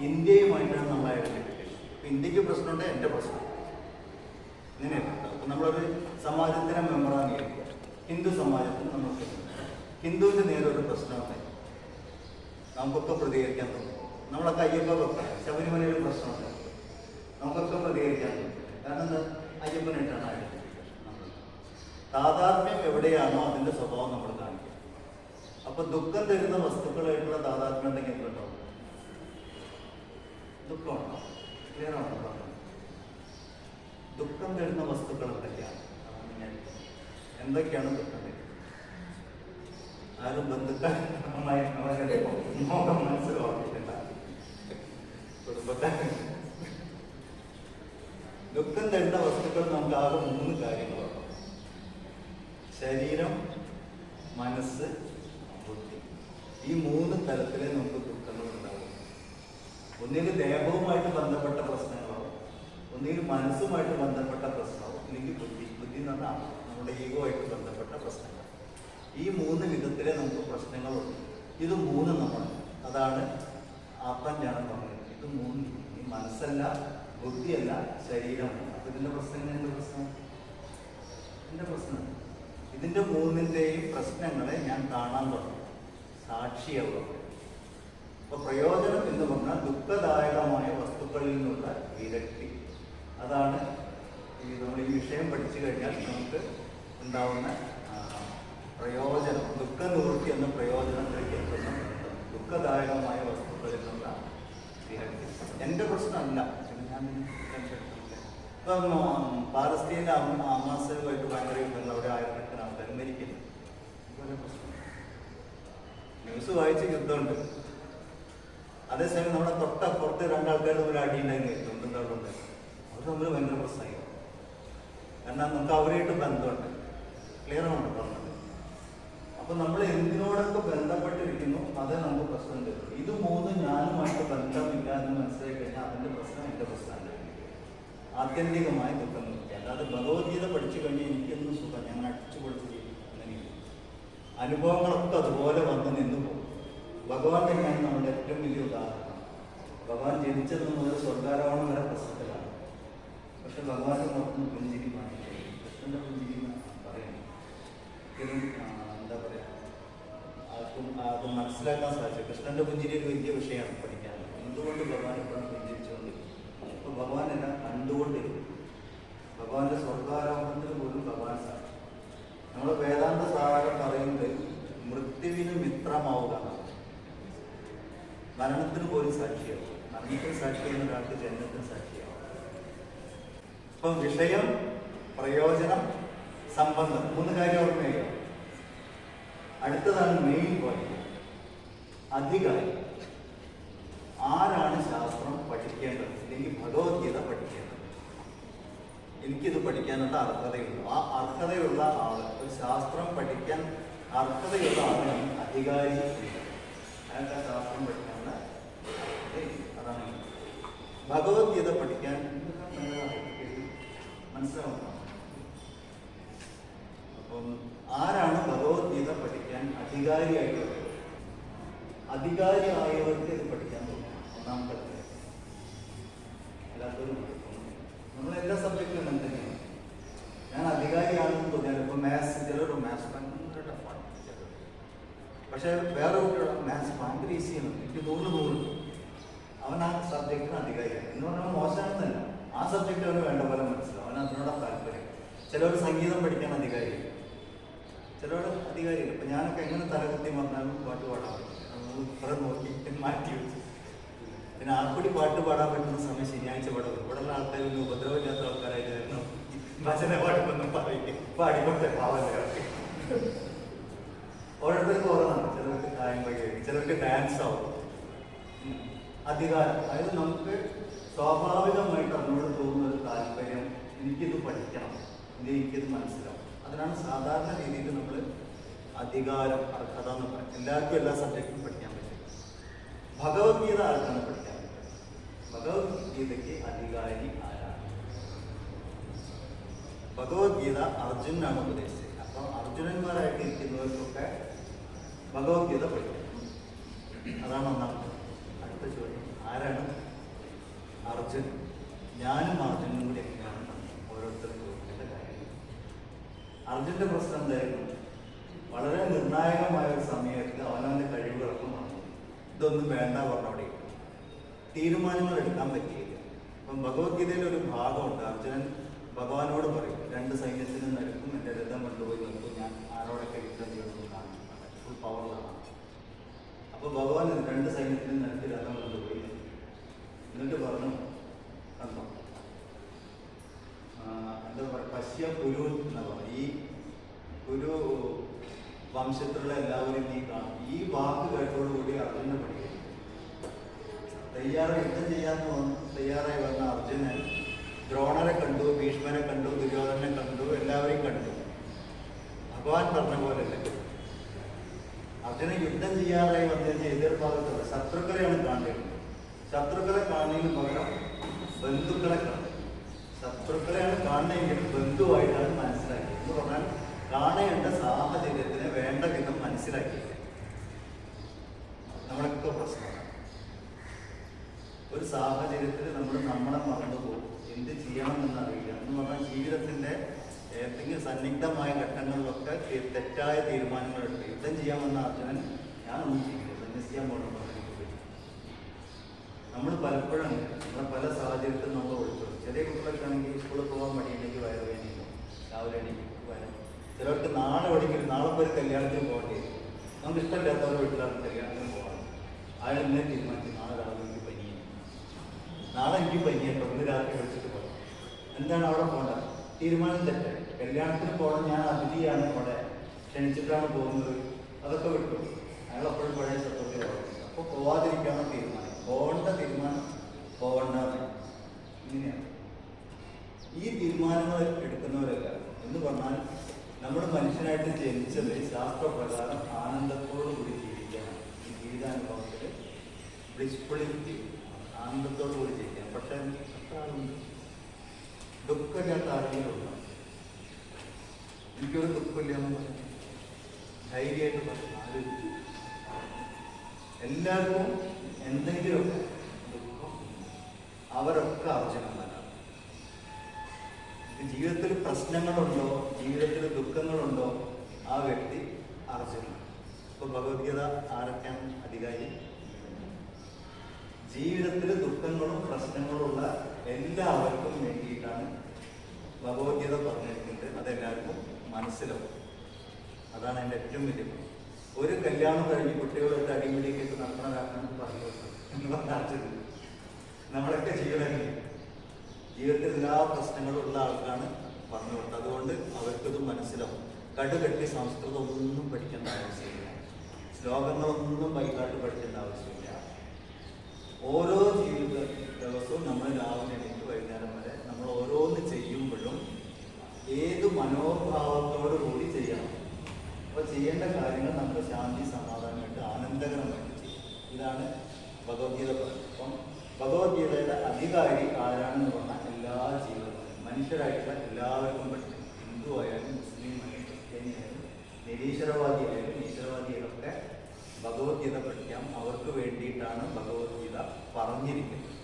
ഇന്ത്യയുമായിട്ടാണ് നമ്മൾ ഐഡന്റിഫിക്കേഷൻ ഇന്ത്യയ്ക്ക് പ്രശ്നമുണ്ട് എന്റെ പ്രശ്നം. ഇങ്ങനെയല്ല. അപ്പൊ നമ്മളൊരു സമാജത്തിന് മെമ്പറാണ് ഹിന്ദു സമാജത്തിൽ നമുക്ക് ഹിന്ദുവിന്റെ നേരെ ഒരു പ്രശ്നമുണ്ടായി നമുക്കൊക്കെ പ്രതികരിക്കാൻ തോന്നും. നമ്മളൊക്കെ അയ്യപ്പ ഭക്തർ ശബരിമലയുടെ പ്രശ്നമുണ്ട്. നമുക്കൊക്കെ പ്രതികരിക്കാൻ തോന്നും. കാരണം എന്താ? അയ്യപ്പനായിട്ടാണ് താതാത്മ്യം എവിടെയാണോ അതിന്റെ സ്വഭാവം നമ്മൾ കാണിക്കുക. അപ്പൊ ദുഃഖം തരുന്ന വസ്തുക്കളായിട്ടുള്ള താതാത്മ്യം ഉണ്ടെങ്കിൽ എന്തുണ്ടാവും ദുഃഖമുണ്ടോ ക്ലിയർ ആണോ ദുഃഖം? തരുന്ന വസ്തുക്കൾ എന്തൊക്കെയാണ്? എന്തൊക്കെയാണ് ദുഃഖം ആരും ബന്ധുക്കൾ ഓർമ്മിക്കണ്ട കുടുംബത്തെ. ദുഃഖം തരുന്ന വസ്തുക്കൾ നമുക്ക് ആകെ മൂന്ന് കാര്യങ്ങളുണ്ട് ശരീരം മനസ്സ് ബുദ്ധി. ഈ മൂന്ന് തലത്തിലെ നമുക്ക് ദുഃഖങ്ങൾ ഉണ്ടാകും ഒന്നുകിൽ ദേഹവുമായിട്ട് ബന്ധപ്പെട്ട പ്രശ്നങ്ങളോ ഒന്നുകിൽ മനസ്സുമായിട്ട് ബന്ധപ്പെട്ട പ്രശ്നമോ അല്ലെങ്കിൽ ബുദ്ധി. ബുദ്ധി എന്ന് നമ്മുടെ ഈഗോ ആയിട്ട് ബന്ധപ്പെട്ട പ്രശ്നങ്ങൾ. ഈ മൂന്ന് വിധത്തിലെ നമുക്ക് പ്രശ്നങ്ങളുണ്ട്. ഇത് മൂന്ന് നമ്മൾ അതാണ് ആത്മജ്ഞാനം പറഞ്ഞത് ഇത് മൂന്ന്. ഈ മനസ്സല്ല ബുദ്ധിയല്ല ശരീരമല്ല അപ്പൊ ഇതിന്റെ പ്രശ്നങ്ങൾ എന്റെ പ്രശ്നം? എന്റെ പ്രശ്നം ഇതിന്റെ മൂന്നിന്റെയും പ്രശ്നങ്ങളെ ഞാൻ കാണാൻ തുടങ്ങി. സാക്ഷിയാവുക അപ്പൊ പ്രയോജനം എന്ന് പറഞ്ഞാൽ ദുഃഖദായകമായ വസ്തുക്കളിൽ നിന്നുള്ള വിരക്തി. അതാണ് ഈ നമ്മൾ ഈ വിഷയം പഠിച്ചു കഴിഞ്ഞാൽ നമുക്ക് ഉണ്ടാവുന്ന പ്രയോജനം. ദുഃഖ നിവൃത്തി എന്ന പ്രയോജനം കഴിക്കുന്ന ദുഃഖദായകമായ വസ്തുക്കളിൽ നിന്നുള്ള വിരക്തി. എന്റെ പ്രശ്നമല്ല. ഞാൻ. ഇപ്പം അമ്മ- ഹമാസുമായിട്ട് ഭയങ്കര യുദ്ധങ്ങൾ അവിടെ ആയിരക്കണക്കിന് മരിക്കുന്നു ന്യൂസ് വായിച്ച് യുദ്ധമുണ്ട്. അതേസമയം നമ്മുടെ തൊട്ടപ്പുറത്ത് രണ്ടാൾക്കാർ തമ്മിൽ അടിയുണ്ടെങ്കിൽ തൊണ്ടും തള്ളുണ്ട് അവർ തമ്മിൽ ഭയങ്കര പ്രശ്നമായി. കാരണം നമുക്ക് അവരായിട്ട് ബന്ധമുണ്ട്. ക്ലിയർ ആണ് പറഞ്ഞത്? അപ്പൊ നമ്മൾ എന്തിനോടൊക്കെ ബന്ധപ്പെട്ടിരിക്കുന്നു അതേ നമുക്ക് പ്രശ്നം തരും. ഇത് മൂന്നും ഞാനുമായിട്ട് ബന്ധമില്ല എന്ന് മനസ്സിലാക്കി കഴിഞ്ഞാൽ അതിന്റെ പ്രശ്നം എന്റെ പ്രശ്നമാണ് ആത്യന്തികമായ ദുഃഖം അല്ലാതെ ഭഗവത്ഗീത പഠിച്ചു കഴിഞ്ഞാൽ എനിക്കൊന്നും സുഖം. ഞാൻ അടിച്ചു അങ്ങനെയില്ല അനുഭവങ്ങളൊക്കെ അതുപോലെ വന്ന് നിന്നു പോകും. ഭഗവാൻ തന്നെയാണ് നമ്മുടെ ഏറ്റവും വലിയ ഉദാഹരണം. ഭഗവാൻ ജനിച്ചത് മുതൽ സ്വർഗാരോഹണം വരെ പ്രശ്നത്തിലാണ് പക്ഷെ ഭഗവാന്റെ മുഖത്ത് പുഞ്ചിരി മാറ്റി കൃഷ്ണന്റെ പുഞ്ചിരിക്കുന്ന ആ, എന്താ പറയാ ആർക്കും അത് മനസ്സിലാക്കാൻ സാധിച്ചു കൃഷ്ണന്റെ പുഞ്ചിരി ഒരു വലിയ വിഷയമാണ് പഠിക്കാൻ എന്തുകൊണ്ട് ഭഗവാൻ എപ്പോഴും പുഞ്ചിരിച്ചുകൊണ്ടിരിക്കും അപ്പൊ ഭഗവാൻ എല്ലാം കണ്ടുകൊണ്ടിരിക്കും ഭഗവാന്റെ സ്വർഗാരോഹണത്തിന് പോലും ഭഗവാൻ സാക്ഷി നമ്മൾ വേദാന്ത സാരം പറയുന്നത് മൃത്യുവിന് മിത്രമാവുക. മരണത്തിന് പോലും സാക്ഷിയാവും. മരണത്തിന് സാക്ഷിയാവുന്ന ഒരാൾക്ക് ജന്മത്തിന് സാക്ഷിയാവും. ഇപ്പം വിഷയം പ്രയോജനം സംബന്ധം മൂന്ന് കാര്യം ഓർമ്മയോ അടുത്തതാണ് മെയിൻ പോയിന്റ് അധികാരി. ആരാണ് ശാസ്ത്രം പഠിക്കേണ്ടത്? അല്ലെങ്കിൽ ഭഗവത്ഗീത പഠിക്കേണ്ടത്? എനിക്കിത് പഠിക്കാനുള്ള അർഹതയുള്ളൂ. ആ അർഹതയുള്ള ആൾ ശാസ്ത്രം പഠിക്കാൻ അർഹതയുള്ള അധികാരി അയാൾക്ക് ആ ശാസ്ത്രം പഠിക്കാനുള്ള അതാണ് ഭഗവത്ഗീത പഠിക്കാൻ മനസ്സിലാവുന്ന അപ്പം ആരാണ് ഭഗവത്ഗീത പഠിക്കാൻ അധികാരിയായിട്ടുള്ളത്? അധികാരിയായവർക്ക് ഇത് പഠിക്കാൻ തോന്നുന്നു. ഒന്നാമത്തെ അല്ലാത്തവരും നമ്മളെല്ലാ സബ്ജക്റ്റിലും മാത്സ് ചിലർ മാത്സ് ഭയങ്കര പക്ഷേ വേറെ കുട്ടികളുടെ മാത്സ് ഭയങ്കര ഈസിയാണ് എനിക്ക് തോന്നുന്നു തോന്നുന്നു അവൻ ആ സബ്ജക്റ്റിന് അധികാരിയാണ്. എന്ന് പറഞ്ഞാൽ മോശമാണെന്നല്ല ആ സബ്ജക്റ്റ് അവന് വേണ്ട പോലെ മനസ്സിലാവും. അവൻ അതിനോട് താല്പര്യം. ചിലവർ സംഗീതം പഠിക്കാൻ അധികാരി ചിലവർ അധികാരികൾ ഇപ്പം ഞാനൊക്കെ എങ്ങനെ തലകുത്തി പറഞ്ഞാലും പാട്ട് പാടാൻ പറ്റില്ല. നമ്മൾ ഇത്ര നോക്കി മാറ്റി വെച്ചു. പിന്നെ ആർക്കൂടി പാട്ട് പാടാൻ പറ്റുന്ന സമയം ശനിയാഴ്ച പാടാം ഇവിടെയുള്ള ആൾക്കാർ ഉപദ്രവമില്ലാത്ത ആൾക്കാരായിട്ട് കാരണം ഭജന പാടുമെന്നും പറയും. പാടിക്കൊട്ടെ പാവല്ലേ ഓരോരുത്തർക്ക് ഓരോന്നാണ് ചിലർക്ക് കായം വൈകി ചിലർക്ക് ഡാൻസ് ആവും. അധികാരം. അതായത് നമുക്ക് സ്വാഭാവികമായിട്ട് അതിനോട് തോന്നുന്ന ഒരു താല്പര്യം എനിക്കിത് പഠിക്കണം. ഇത് എനിക്കിത് മനസ്സിലാവും. അതിനാണ് സാധാരണ രീതിയിൽ നമ്മൾ അധികാരം അർഹത എന്ന് പറയും എല്ലാവർക്കും എല്ലാ സബ്ജക്റ്റും പഠിക്കാൻ പറ്റും. ഭഗവത്ഗീത ആർക്കാണ് പഠിക്കാൻ പറ്റും ഭഗവത്ഗീതയ്ക്ക് അധികാരി ആരാണ് ഭഗവത്ഗീത അർജുനാണ് ഉപദേശിച്ചത് അപ്പം അർജുനന്മാരായിട്ട് ഇരിക്കുന്നവർക്കൊക്കെ ഭഗവത്ഗീത പഠിക്കണം അതാണ് ഒന്നാമത് അടുത്ത ചോദ്യം. ആരാണ്? അർജുൻ. ഞാനും അർജുനും കൂടി എങ്ങനെയാണ് ഓരോരുത്തരും ചോദിക്കേണ്ട കാര്യം പ്രശ്നം എന്തായിരുന്നു? വളരെ നിർണായകമായ ഒരു സമയത്ത് അവനവന്റെ കഴിവുകളൊക്കെ വന്നു ഇതൊന്നും വേണ്ട പറഞ്ഞ അവിടെ ഇരുന്നു. തീരുമാനങ്ങൾ എടുക്കാൻ പറ്റിയില്ല. അപ്പം ഭഗവത്ഗീതയിൽ ഒരു ഭാഗമുണ്ട്. അർജുനൻ ഭഗവാനോട് പറയും രണ്ട് സൈന്യത്തിനും നൽകും എന്റെ രഥം കൊണ്ടുപോയി നിൽക്കും ഞാൻ ആരോടൊക്കെ യുദ്ധം ചെയ്യണമെന്ന് കാണും ഫുൾ പവറിലാണ് അപ്പൊ ഭഗവാൻ രണ്ട് സൈന്യത്തിന് നിരത്തി രഥം കൊണ്ടുപോയി എന്നിട്ട് പറഞ്ഞു കണ്ടോ ആ, എന്താ പറയുക പശ്യ കുരു എന്നാ പറയുക ഈ കുരു വംശത്തിലുള്ള എല്ലാവരും നീ കാണും ഈ വാക്ക് കേട്ടോടുകൂടി അർജുനെ പഠിക്കും തയ്യാറ് യുദ്ധം ചെയ്യാന്ന് വന്നു തയ്യാറായി വന്ന അർജുനൻ ദ്രോണരെ കണ്ടു ഭീഷ്മനെ കണ്ടു ദുര്യോധനെ കണ്ടു എല്ലാവരെയും കണ്ടു ഭഗവാൻ പറഞ്ഞ പോലെ അർജുന യുദ്ധം ചെയ്യാറായി വന്നിരുന്ന എതിർഭാഗത്തുള്ള ശത്രുക്കളെയാണ് കാണേണ്ടത്. ശത്രുക്കളെ കാണുന്നതിന് പകരം ബന്ധുക്കളെ കാണും ശത്രുക്കളെയാണ് കാണുന്നതെങ്കിൽ ബന്ധുവായിട്ടാണ് മനസ്സിലാക്കിയത്. എന്ന് പറഞ്ഞാൽ കാണേണ്ട സാഹചര്യത്തിന് വേണ്ട വിധം മനസ്സിലാക്കിയില്ല. നമ്മളൊക്കെ പ്രശ്നമാണ് ഒരു സാഹചര്യത്തിൽ നമ്മൾ നമ്മളെ മറന്നു പോകും എന്ത് ചെയ്യണം എന്നറിയില്ല. എന്ന് പറഞ്ഞാൽ ജീവിതത്തിന്റെ ഏതെങ്കിലും സന്നിഗ്ധമായ ഘട്ടങ്ങളിലൊക്കെ തെറ്റായ തീരുമാനങ്ങൾ എടുത്തു യുദ്ധം ചെയ്യാമെന്ന അർജുനൻ ഞാനൊന്നും ചെയ്യില്ല സന്യസിക്കാൻ പോകണം നമ്മൾ പലപ്പോഴും നമ്മളെ പല സാഹചര്യത്തിലും നമ്മൾ ഒഴിച്ചു ചെറിയ കുട്ടികളൊക്കെ ആണെങ്കിൽ സ്കൂളിൽ പോകാൻ മടിയില്ലെങ്കിൽ വയറുവേദനയും രാവിലെ എണീക്കും വരാം. ചിലർക്ക് നാളെ എവിടെയെങ്കിലും നാളെ പോയി കല്യാണത്തിന് പോകേണ്ടി? വരും നമുക്ക് ഇഷ്ടമില്ലാത്തവരെ വീട്ടിലാണ് കല്യാണത്തിന് പോകണം അയാൾ ഇന്നേ തീരുമാനിച്ചു നാളെ രാവിലെ എനിക്ക് പനിയാണ് നാളെ എനിക്ക് പനിയാണ് ഒന്ന് രാത്രി വിളിച്ചിട്ട് പോകാം എന്താണ് അവിടെ പോകേണ്ടത്? തീരുമാനം തെറ്റായി കല്യാണത്തിന് പോകണം. ഞാൻ അതിഥിയാണ് അവിടെ ക്ഷണിച്ചിട്ടാണ് പോകുന്നത്. അതൊക്കെ വിട്ടു. അയാൾ അപ്പോഴും പഴയ സത്വത്തിൽ അപ്പോൾ പോവാതിരിക്കാണ് തീരുമാനം. പോകേണ്ട തീരുമാനം പോകണ്ട ഇങ്ങനെയാണ്. ഈ തീരുമാനങ്ങൾ എടുക്കുന്നവരല്ല. എന്ന് പറഞ്ഞാൽ നമ്മൾ മനുഷ്യനായിട്ട് ജനിച്ചത് ശാസ്ത്രപ്രകാരം ആനന്ദത്തോടു കൂടി ജീവിക്കണം. ഈ ജീവിതാനുഭവത്തിൽ ബ്ലിസ്ഫുള്ളി ആനന്ദത്തോടു കൂടി ജീവിക്കാം പക്ഷേ എത്ര ആളുണ്ട് ദുഃഖമില്ലാത്ത എനിക്കൊരു ദുഃഖമില്ല എന്ന് പറഞ്ഞു. ധൈര്യമായിട്ട് പറഞ്ഞു. ആലോചിച്ചു. എല്ലാവർക്കും എന്തെങ്കിലുമൊക്കെ ദുഃഖം അവരൊക്കെ അർജുനന്മാരാണ് ജീവിതത്തിൽ പ്രശ്നങ്ങളുണ്ടോ? ജീവിതത്തിൽ ദുഃഖങ്ങളുണ്ടോ? ആ വ്യക്തി അർജുനൻ ഇപ്പൊ ഭഗവത്ഗീത ആരൊക്കെയാണ് അധികാരി? ജീവിതത്തിൽ ദുഃഖങ്ങളും പ്രശ്നങ്ങളും ഉള്ള എല്ലാവർക്കും വേണ്ടിയിട്ടാണ് ഭഗവത്ഗീത പറഞ്ഞിരിക്കുന്നത്. അതെല്ലാവർക്കും മനസ്സിലാവും. അതാണ് എന്റെ ഏറ്റവും വലിയ ഗുണം. ഒരു കല്യാണം കഴിഞ്ഞ് കുട്ടികളൊക്കെ അടിപിടിയൊക്കെ നടക്കണതാക്കണം പറഞ്ഞു എന്ന് പറഞ്ഞാൽ നമ്മളൊക്കെ ചെയ്യണമെങ്കിൽ ജീവിതത്തിൽ എല്ലാ പ്രശ്നങ്ങളും ഉള്ള ആൾക്കാണ് പറഞ്ഞു കൊടുത്തത് അതുകൊണ്ട് അവർക്കത് മനസ്സിലാവും. കടുകെട്ടി സംസ്കൃതം ഒന്നും പഠിക്കേണ്ട ആവശ്യമില്ല. ശ്ലോകങ്ങളൊന്നും വൈകാട്ട് പഠിക്കേണ്ട ആവശ്യമില്ല. ഓരോ ജീവിത ദിവസവും നമ്മൾ രാവിലെ എണീറ്റ് വൈകുന്നേരം വരെ നമ്മൾ ഓരോന്ന് ചെയ്യുമ്പോഴും ഏത് മനോഭാവത്തോടു കൂടി ചെയ്യണം അപ്പോൾ ചെയ്യേണ്ട കാര്യങ്ങൾ നമുക്ക് ശാന്തി സമാധാനമായിട്ട് ആനന്ദകരമായിട്ട് ചെയ്യാം. ഇതാണ് ഭഗവത്ഗീത പറയുന്നത് അപ്പം ഭഗവത്ഗീതയുടെ അധികാരി ആരാണെന്ന് പറഞ്ഞാൽ എല്ലാ ജീവിതത്തിലും മനുഷ്യരായിട്ടുള്ള എല്ലാവർക്കും പറ്റും. ഹിന്ദു ആയാലും മുസ്ലിം ആയാലും ക്രിസ്ത്യാനി ആയാലും ഈശ്വരവാദികളൊക്കെ ഭഗവത്ഗീത പഠിക്കാം. അവർക്ക് വേണ്ടിയിട്ടാണ് ഭഗവത്ഗീത പറഞ്ഞിരിക്കുന്നത്.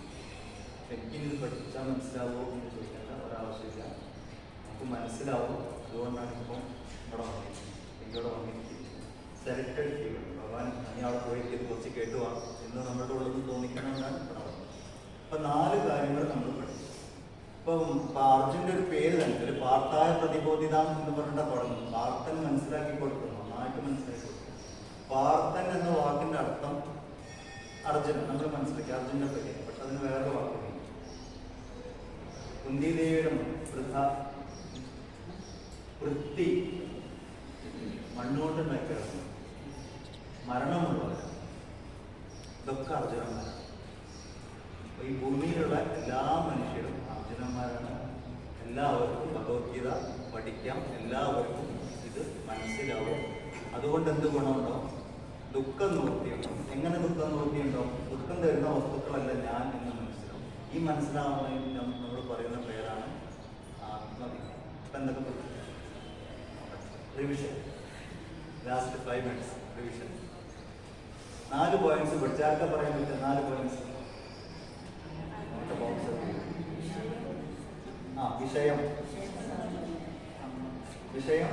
എനിക്കിത് പഠിച്ചാൽ മനസ്സിലാവുമോ എന്ന് ചോദിക്കേണ്ട ഒരാവശ്യമില്ല. നമുക്ക് മനസ്സിലാവും. അതുകൊണ്ടാണ് ഇപ്പം ഇവിടെ വന്നിരിക്കുന്നത്. ഇവിടെ വന്നിരിക്കുന്നത്. സെലക്ടഡ് ഫീൽഡ് ഭഗവാൻ നീ അവിടെ പോയിട്ട് ഇത് കുറച്ച് കേട്ടുവാണ് എന്ന് നമ്മുടെ ഉള്ളത് തോന്നിക്കണമെന്നാണ് ഇവിടെ വന്നത്. അപ്പം നാല് കാര്യങ്ങൾ നമ്മൾ പഠിച്ചു. ഇപ്പം അർജുന്റെ ഒരു പേര് തന്നെ ഒരു പാർത്തായ പ്രതിബോധിതാം എന്ന് പറഞ്ഞിട്ട് തുടങ്ങും പാർത്തൻ മനസ്സിലാക്കി കൊടുക്കുന്നു. നന്നായിട്ട് മനസ്സിലാക്കി കൊടുക്കുന്നു. പാർത്തൻ എന്ന വാക്കിന്റെ അർത്ഥം അർജുൻ. നമ്മൾ മനസ്സിലാക്കി. അർജുന്റെ പേര്. പക്ഷെ അതിന് വേറെ വാക്കുണ്ട്. കുന്തിദേവിയുടെ വൃദ്ധ വൃത്തി. മണ്ണോട്ട് മണ്ണുകൊണ്ടുണ്ടാക്കിയാണ് മരണമുള്ളവർ. ഇതൊക്കെ അർജുനന്മാരാണ്. ഈ ഭൂമിയിലുള്ള എല്ലാ മനുഷ്യരും അർജുനന്മാരാണ്. എല്ലാവർക്കും ഭഗവത്ഗീത പഠിക്കാം. എല്ലാവർക്കും ഇത് മനസ്സിലാവും. അതുകൊണ്ട് എന്ത് ഗുണമുണ്ടോ? ദുഃഖം നിവൃത്തിയുണ്ടാവും എങ്ങനെ ദുഃഖം നിവൃത്തിയുണ്ടാവും ദുഃഖം തരുന്ന വസ്തുക്കളല്ല ഞാൻ എന്ന് മനസ്സിലാവും. ഈ മനസ്സിലാവുന്നതിന് നമ്മൾ പറയുന്ന പേരാണ് ആത്മവിദ്യ. ഇപ്പം എന്തൊക്കെ revision last five minutes revision നാല് പോയിന്റ്സ് പഠിച്ചാക്ക പറയാൻ പറ്റും നാല് പോയിന്റ്സ് ആ വിഷയം. വിഷയം?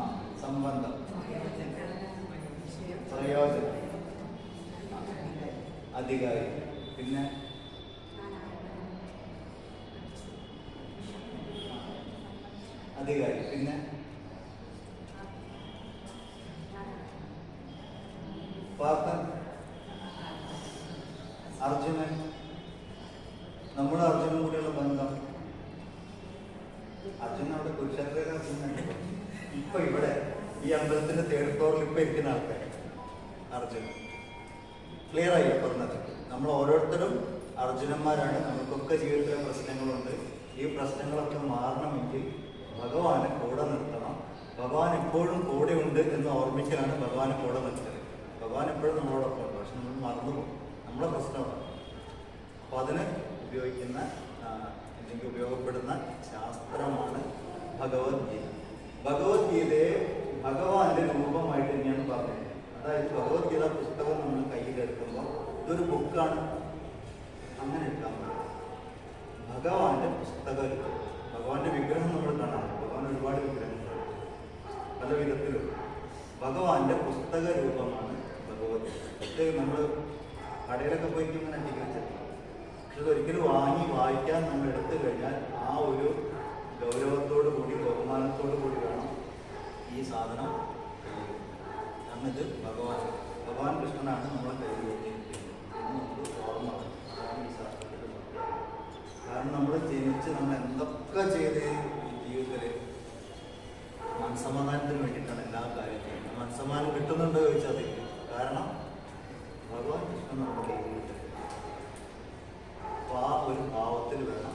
ആ സംബന്ധം. പ്രയോജനം. അധികാരി. പിന്നെ അധികാരി പിന്നെ പാർത്ഥൻ അർജുനൻ നമ്മുടെ അർജുനും കൂടിയുള്ള ബന്ധം അർജുനൻ അവിടെ കുരുക്ഷേത്ര ഇപ്പൊ ഇവിടെ ഈ അമ്പലത്തിന്റെ തേർഡ് ഫ്ലോറിൽ ഇപ്പൊ ഇരിക്കുന്ന ആൾക്കാർ അർജുനൻ ക്ലിയർ ആയി പറഞ്ഞത് നമ്മൾ ഓരോരുത്തരും അർജുനന്മാരാണ് നമുക്കൊക്കെ ജീവിതത്തിലെ പ്രശ്നങ്ങളുണ്ട് ഈ പ്രശ്നങ്ങളൊക്കെ മാറണമെങ്കിൽ ഭഗവാനെ കൂടെ നിർത്തണം ഭഗവാൻ എപ്പോഴും കൂടെ ഉണ്ട് എന്ന് ഓർമ്മിക്കലാണ് ഭഗവാനെ കൂടെ നിർത്തത് ഭഗവാൻ എപ്പോഴും നമ്മളോടൊപ്പം ഉണ്ട് പക്ഷെ നമ്മൾ മറന്നുപോകും നമ്മുടെ പ്രശ്നമാണ് അപ്പോൾ അതിന് ഉപയോഗിക്കുന്ന ആ, അല്ലെങ്കിൽ ഉപയോഗപ്പെടുന്ന ശാസ്ത്രമാണ് ഭഗവത്ഗീത ഭഗവത്ഗീതയെ ഭഗവാന്റെ രൂപമായിട്ട് തന്നെയാണ് പറഞ്ഞത് അതായത് ഭഗവത്ഗീത പുസ്തകം നമ്മൾ കയ്യിലെടുക്കുമ്പോൾ ഇതൊരു ബുക്കാണ്. അങ്ങനെ ഭഗവാന്റെ പുസ്തക ഭഗവാന്റെ വിഗ്രഹം നമ്മൾ കാണാം ഭഗവാൻ ഒരുപാട് വിഗ്രഹങ്ങളുണ്ട് പല വിധത്തിലും ഭഗവാന്റെ പുസ്തക രൂപമാണ് ഭഗവത്. ഇത് നമ്മൾ കടയിലൊക്കെ പോയി ഇങ്ങനെ അടിക്കുന്നത് പക്ഷെ വാങ്ങി വായിക്കാൻ നമ്മൾ എടുത്തു കഴിഞ്ഞാൽ ആ ഒരു ഗൗരവത്തോടു കൂടി ബഹുമാനത്തോടു കൂടി വേണം ഈ സാധനം. കാരണം ഭഗവാൻ ഭഗവാൻ കൃഷ്ണനാണ് നമ്മളെ കയ്യിൽ കാരണം നമ്മൾ ജനിച്ച് നമ്മൾ എന്തൊക്കെ ചെയ്ത് ജീവിതത്തിൽ മനസ്സമാധാനത്തിന് വേണ്ടിയിട്ടാണ് എല്ലാ കാര്യം ചെയ്യുന്നത്. കിട്ടുന്നുണ്ടോ ചോദിച്ചാൽ അതെ കാരണം ഭഗവാൻ കൃഷ്ണൻ നമ്മുടെ കയ്യിൽ അപ്പോൾ ആ ഒരു ഭാവത്തിൽ വേണം